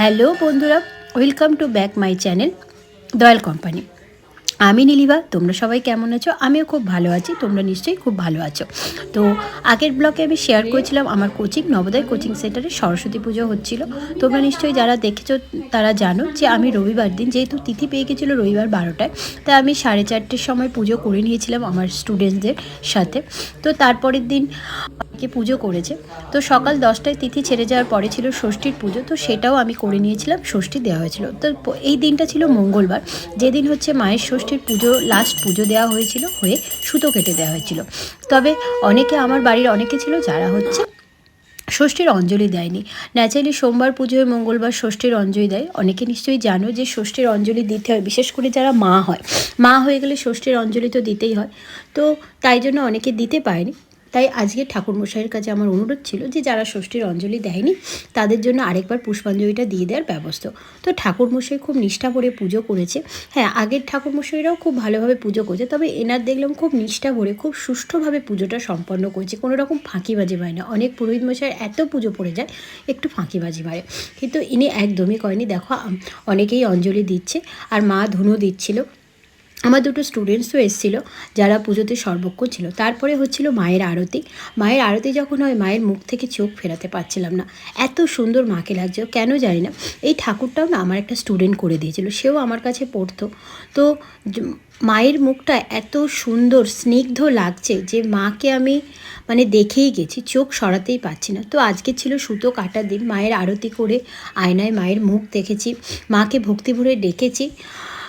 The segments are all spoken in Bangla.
হ্যালো বন্ধুরা, welcome to back my channel Dayal company. আমি নীলিভা তোমরা সবাই কেমন আছো? আমিও খুব ভালো আছি, তোমরা নিশ্চয়ই খুব ভালো আছো। তো আগের ব্লগে আমি শেয়ার করেছিলাম, আমার কোচিং নবোদয় কোচিং সেন্টারে সরস্বতী পুজো হচ্ছিল। তোমরা নিশ্চয়ই যারা দেখেছ, তারা জানো যে আমি রবিবার দিন যেহেতু তিথি পেয়ে গেছিল রবিবার বারোটায়, তাই আমি সাড়ে চারটের সময় পুজো করে নিয়েছিলাম আমার স্টুডেন্টসদের সাথে। তো তারপরের দিন কে পুজো করেছে। তো সকাল দশটায় তিথি ছেড়ে যাওয়ার পরে ছিল ষষ্ঠীর পুজো, তো সেটাও আমি করে নিয়েছিলাম, ষষ্ঠী দেওয়া হয়েছিল। তো এই দিনটা ছিল মঙ্গলবার, যেদিন হচ্ছে মায়ের ষষ্ঠীর পুজো লাস্ট পুজো দেওয়া হয়েছিল, হয়ে সুতো কেটে দেওয়া হয়েছিল। তবে অনেকে আমার বাড়ির অনেকে ছিল যারা হচ্ছে ষষ্ঠীর অঞ্জলি দেয়নি। ন্যাচারালি সোমবার পুজোয় মঙ্গলবার ষষ্ঠীর অঞ্জলি দেয়। অনেকে নিশ্চয়ই জানো যে ষষ্ঠীর অঞ্জলি দিতে হয়, বিশেষ করে যারা মা হয়। মা হয়ে গেলে ষষ্ঠীর অঞ্জলি তো দিতেই হয়। তো তাই জন্য অনেকে দিতে পারেনি। তাই আজকে ঠাকুরমশাইয়ের কাছে আমার অনুরোধ ছিল যে যারা ষষ্ঠীর অঞ্জলি দেয়নি, তাদের জন্য আরেকবার পুষ্পাঞ্জলিটা দিয়ে দেওয়ার ব্যবস্থা। তো ঠাকুরমশাই খুব নিষ্ঠা করে পুজো করেছে। হ্যাঁ আগের ঠাকুরমশাইরাও খুব ভালোভাবে পুজো করেছে, তবে এনার দেখলাম খুব নিষ্ঠা ভরে, খুব সুষ্ঠুভাবে পুজোটা সম্পন্ন করেছে। কোনো রকম ফাঁকিবাজি মারে না। অনেক পুরোহিত মশাইয়ের এত পুজো পড়ে যায়, একটু ফাঁকিবাজি মারে। কিন্তু ইনি একদমই করেনি দেখো, অনেকেই অঞ্জলি দিচ্ছে, আর মা ধুনো দিচ্ছিল। আমার দুটো স্টুডেন্টসও এসেছিল, যারা পুজোতে সর্বক্ষণ ছিল। তারপরে হচ্ছিল মায়ের আরতি। মায়ের আরতি যখন হয়, মায়ের মুখ থেকে চোখ ফেরাতে পারছিলাম না। এত সুন্দর মাকে লাগছে কেন জানি না। এই ঠাকুরটাও না আমার একটা স্টুডেন্ট করে দিয়েছিল। সেও আমার কাছে পড়তো। তো মায়ের মুখটা এত সুন্দর, স্নিগ্ধ লাগছে যে মাকে আমি মানে দেখেই গেছি, চোখ সরাতেই পাচ্ছি না। তো আজকে ছিল সুতো কাটার দিন, মায়ের আরতি করে আয়নায় মায়ের মুখ দেখেছি। মাকে ভক্তি ভরে ডেকেছি।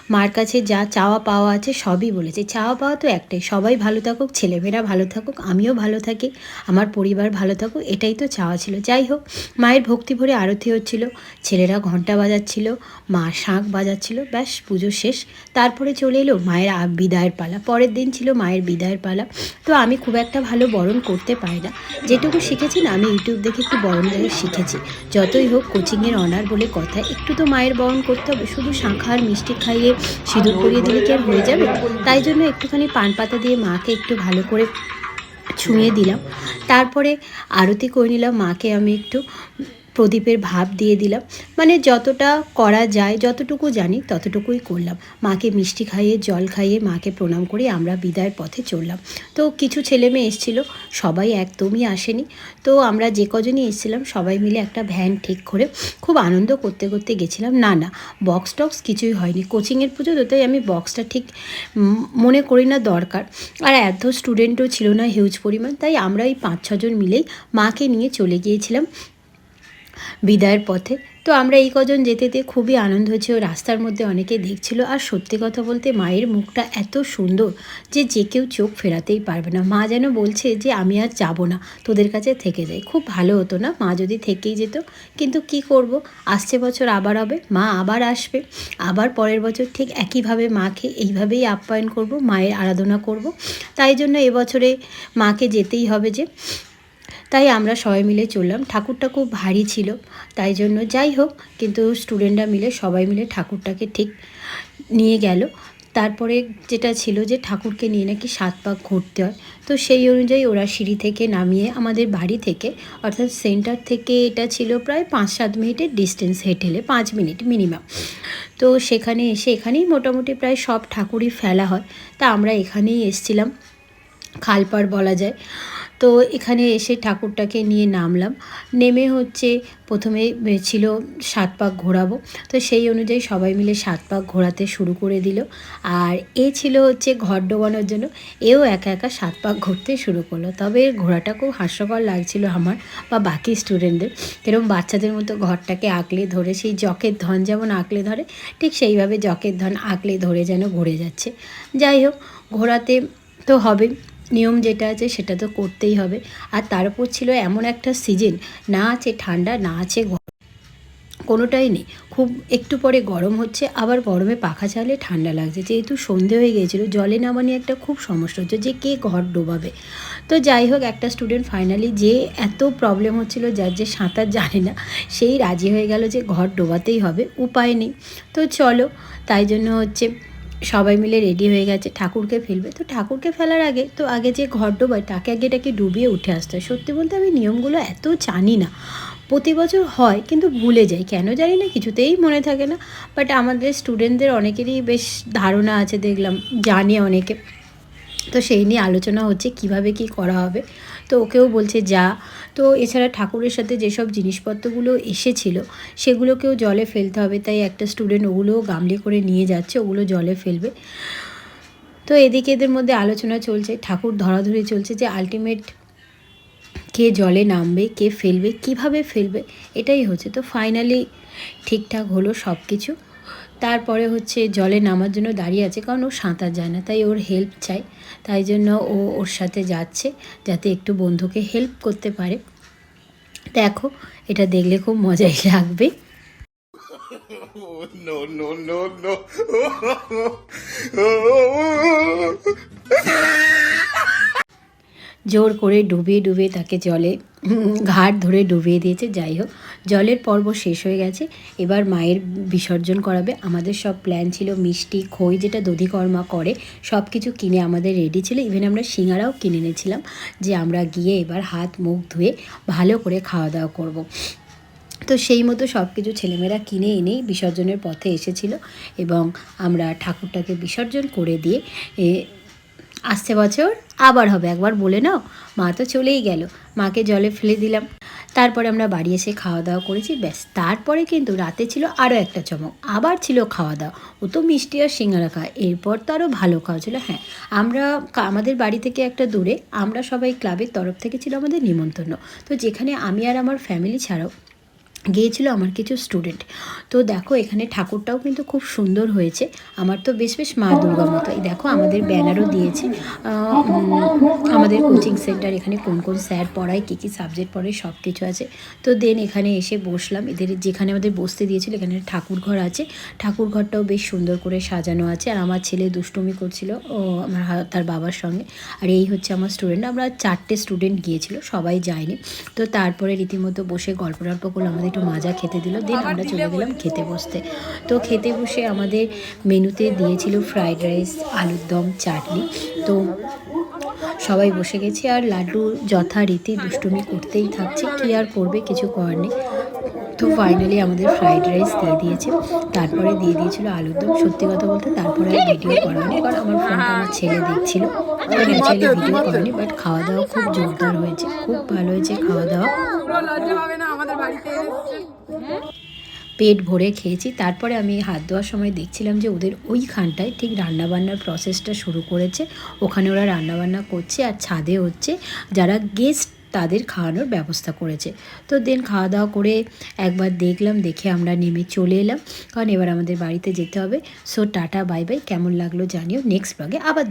মার কাছে যা চাওয়া পাওয়া আছে সবই বলেছে। চাওয়া পাওয়া তো একটাই, সবাই ভালো থাকুক, ছেলেমেয়েরা ভালো থাকুক, আমিও ভালো থাকি, আমার পরিবার ভালো থাকুক, এটাই তো চাওয়া ছিল। যাই হোক, মায়ের ভক্তি ভরে আরতি হচ্ছিল, ছেলেরা ঘণ্টা বাজাচ্ছিল, মা শাঁখ বাজাচ্ছিল, ব্যাস পুজো শেষ। তারপরে চলে এলো মায়ের বিদায়ের পালা। পরের দিন ছিল মায়ের বিদায়ের পালা। তো আমি খুব একটা ভালো বরণ করতে পারি না। যেটুকু শিখেছি না, আমি ইউটিউব দেখে একটু বরণ দেখে শিখেছি। যতই হোক কোচিংয়ের অনার বলে কথা, একটু তো মায়ের বরণ করতে হবে। শুধু শাঁখা আর মিষ্টি খাইয়ে সিঁদুর পরিয়ে দিলে কি আর হয়ে যাবে? তাই জন্য একটুখানি পান পাতা দিয়ে মাকে একটু ভালো করে ছুঁয়ে দিলাম। তারপরে আরতি করে নিলাম। মাকে আমি একটু প্রদীপের ভাব দিয়ে দিলাম। মানে যতটা করা যায়, যতটুকু জানি ততটুকুই করলাম। মাকে মিষ্টি খাইয়ে, জল খাইয়ে মাকে প্রণাম করে আমরা বিদায়ের পথে চললাম। তো কিছু ছেলে মেয়ে এসেছিল, সবাই একদমই আসেনি। তো আমরা যে কজনই এসেছিলাম, সবাই মিলে একটা ভ্যান ঠিক করে খুব আনন্দ করতে করতে গেছিলাম। না না বক্স টক্স কিছুই হয়নি। কোচিংয়ের পুজো তো, তাই আমি বক্সটা ঠিক মনে করি না দরকার। আর এত স্টুডেন্টও ছিল না হিউজ পরিমাণ। তাই আমরা এই পাঁচ ছজন মিলেই মাকে নিয়ে চলে গিয়েছিলাম। বিদায়ের পথে। তো আমরা এই কজন যেতে যেতে খুবই আনন্দ হয়েছে ও রাস্তার মধ্যে অনেকে দেখছিল। আর সত্যি কথা বলতে মায়ের মুখটা এত সুন্দর যে যে কেউ চোখ ফেরাতেই পারবে না। মা যেন বলছে যে, আমি আর যাব না। তোদের কাছে থেকে যাই। খুব ভালো হতো না? মা যদি থেকেই যেত, কিন্তু কি করব? আসছে বছর আবার হবে, মা আবার আসবে। আবার পরের বছর ঠিক একইভাবে মাকে এইভাবেই আপ্যায়ন করব, মায়ের আরাধনা করব। তাই জন্য এবছরে মাকে যেতেই হবে যে তাই আমরা সবাই মিলে চললাম। ঠাকুরটা খুব ভারী ছিল, তাই জন্য যাই হোক, কিন্তু স্টুডেন্টরা মিলে সবাই মিলে ঠাকুরটাকে ঠিক নিয়ে গেল। তারপরে যেটা ছিল যে ঠাকুরকে নিয়ে নাকি সাত পাক ঘুরতে হয়। তো সেই অনুযায়ী ওরা সিঁড়ি থেকে নামিয়ে আমাদের বাড়ি থেকে, অর্থাৎ সেন্টার থেকে এটা ছিল প্রায় পাঁচ সাত মিনিটের ডিস্টেন্স হেঁটেলে পাঁচ মিনিট মিনিমাম তো সেখানে এসে এখানেই মোটামুটি প্রায় সব ঠাকুরই ফেলা হয়। তা আমরা এখানেই এসছিলাম। খালপাড় বলা যায়। তো এখানে এসে ঠাকুরটাকে নিয়ে নামলাম। নেমে হচ্ছে প্রথমে ছিল সাত পাক ঘোরাবো। তো সেই অনুযায়ী সবাই মিলে সাত পাক ঘোরাতে শুরু করে দিল। আর এ ছিল হচ্ছে ঘর ডোবানোর জন্য। এও একা একা সাত পাক ঘুরতে শুরু করল। তবে ঘোরাটা খুব হাস্যকর লাগছিল আমার বা বাকি স্টুডেন্টদের এরকম বাচ্চাদের মতো ঘরটাকে আঁকলে ধরে, সেই জকের ধন যেমন আঁকলে ধরে, ঠিক সেইভাবে জকের ধন আঁকলে ধরে যেন ঘুরে যাচ্ছে। যাই হোক, ঘোরাতে তো হবে নিয়ম যেটা আছে সেটা তো করতেই হবে। আর তার উপর ছিল এমন একটা সিজন, না আছে ঠান্ডা, না আছে কোনোটাই নেই। খুব একটু পরে গরম হচ্ছে, আবার গরমে পাখা চালে ঠান্ডা লাগছে। যেহেতু সন্ধে হয়ে গিয়েছিল, জলে নামা নিয়ে একটা খুব সমস্যা হচ্ছে যে কে ঘর ডোবাবে। তো যাই হোক, একটা স্টুডেন্ট ফাইনালি যে এত প্রবলেম হচ্ছিল, যার যে সাঁতার জানে না, সেই রাজি হয়ে গেল যে ঘর ডোবাতেই হবে, উপায় নেই। তো চলো, তাই জন্য হচ্ছে সবাই মিলে রেডি হয়ে গেছে, ঠাকুরকে ফেলবে। তো ঠাকুরকে ফেলার আগে, তো আগে যে ঘর ডোবায় তাকে আগে এটাকে ডুবিয়ে উঠে আসতে হয়। সত্যি বলতে আমি নিয়মগুলো এত জানি না। প্রতি বছর হয়, কিন্তু ভুলে যাই। কেন জানি না, কিছুতেই মনে থাকে না। বাট আমাদের স্টুডেন্টদের অনেকেরই বেশ ধারণা আছে, দেখলাম, জানে অনেকে। তো সেই নিয়ে আলোচনা হচ্ছে, কীভাবে কি করা হবে। তো ওকেও বলছে যা। তো এছাড়া ঠাকুরের সাথে যেসব জিনিসপত্রগুলো এসেছিল, সেগুলোকেও জলে ফেলতে হবে। তাই একটা স্টুডেন্ট ওগুলোও গামলি করে নিয়ে যাচ্ছে, ওগুলো জলে ফেলবে। তো এদিকে এদের মধ্যে আলোচনা চলছে, ঠাকুর ধরাধরি চলছে যে আলটিমেট কে জলে নামবে, কে ফেলবে, কীভাবে ফেলবে, এটাই হচ্ছে। তো ফাইনালি ঠিকঠাক হলো সব কিছু তারপরে হচ্ছে জলে নামার জন্য দাঁড়িয়ে আছে কারণ ও সাঁতার যায় না তাই ওর হেল্প চাই। তাই জন্য ও ওর সাথে যাচ্ছে যাতে একটু বন্ধুকে হেল্প করতে পারে। দেখো এটা দেখলে খুব মজাই লাগবে। No, no, no, no. জোর করে ডুবিয়ে ডুবিয়ে তাকে জলে ঘাট ধরে ডুবিয়ে দিয়েছে যাই হোক। জলের পর্ব শেষ হয়ে গেছে। এবার মায়ের বিসর্জন করাবে। আমাদের সব প্ল্যান ছিল মিষ্টি, খই যেটা দধিকর্মা করে সব কিছু কিনে আমাদের রেডি ছিল। ইভেন আমরা সিঙ্গারাও কিনে এনেছিলাম যে আমরা গিয়ে এবার হাত মুখ ধুয়ে ভালো করে খাওয়া দাওয়া করব। তো সেই মতো সব কিছু ছেলেমেয়েরা কিনে এনেই বিসর্জনের পথে এসেছিল এবং আমরা ঠাকুরটাকে বিসর্জন করে দিয়ে আসছে বছর, আবার হবে। একবার বলে নাও, মা তো চলেই গেল। মাকে জলে ফেলে দিলাম। তারপরে আমরা বাড়ি এসে খাওয়া দাওয়া করেছি, ব্যাস। তারপরে কিন্তু রাতে ছিল আরও একটা চমক, আবার ছিল খাওয়া দাওয়া। ও তো মিষ্টি আর সিঙ্গারা খাওয়া এরপর তো আরও ভালো খাওয়া ছিল হ্যাঁ। আমরা আমাদের বাড়ি থেকে একটা দূরে, আমরা সবাই ক্লাবের তরফ থেকে ছিল আমাদের নিমন্ত্রণ। তো যেখানে আমি আর আমার ফ্যামিলি ছাড়াও গিয়েছিল আমার কিছু স্টুডেন্ট তো দেখো, এখানে ঠাকুরটাও কিন্তু খুব সুন্দর হয়েছে। আমার তো বেশ বেশ মা দুর্গা মতো এই দেখো, আমাদের ব্যানারও দিয়েছে। আমাদের কোচিং সেন্টার এখানে কোন কোন স্যার পড়ায়, কী কী সাবজেক্ট পড়ায় সব কিছু আছে। তো দেন এখানে এসে বসলাম। এদের যেখানে আমাদের বসতে দিয়েছিল, এখানে ঠাকুর ঘর আছে। ঠাকুর ঘরটাও বেশ সুন্দর করে সাজানো আছে। আর আমার ছেলে দুষ্টুমি করছিল, ও আমার তার বাবার সঙ্গে। আর এই হচ্ছে আমার স্টুডেন্ট আমরা চারটে স্টুডেন্ট গিয়েছিল, সবাই যায়নি। তো তারপরে রীতিমতো বসে গল্প টল্প করল আমাদের একটু মাজা খেতে দিল দেন আমরা চলে গেলাম খেতে বসতে। তো খেতে বসে আমাদের মেনুতে দিয়েছিল ফ্রাইড রাইস আলুর দম চাটনি। তো সবাই বসে গেছি আর লাড্ডু যথারীতি দুষ্টুমি করতেই থাকছে কি আর করবে কিছু করার নেই। তো ফাইনালি আমাদের ফ্রাইড রাইস দিয়ে দিয়েছে তারপরে দিয়ে দিয়েছিল আলুর দম। সত্যি কথা বলতে তারপরে আর ভিডিও করা হয়নি কারণ আমার ফোনটা আমার ছেলে দেখছিল। ভিডিও করেনি বাট খাওয়া দাওয়া খুব জোরদার হয়েছে খুব ভালো হয়েছে খাওয়া দাওয়া। পেট ভরে খেয়েছি। তারপরে আমি হাত ধোয়ার সময় দেখছিলাম যে ওদের ওইখানটায় ঠিক রান্নাবান্নার প্রসেসটা শুরু করেছে। ওখানে ওরা রান্নাবান্না করছে আর ছাদে হচ্ছে যারা গেস্ট তাদের খাওয়ানোর ব্যবস্থা করেছে। তো দেন খাওয়া দাওয়া করে একবার দেখলাম, দেখে আমরা নেমে চলে এলাম। কারণ এবার আমাদের বাড়িতে যেতে হবে। সো টাটা বাই বাই কেমন লাগল জানিও। নেক্সট ব্লগে আবার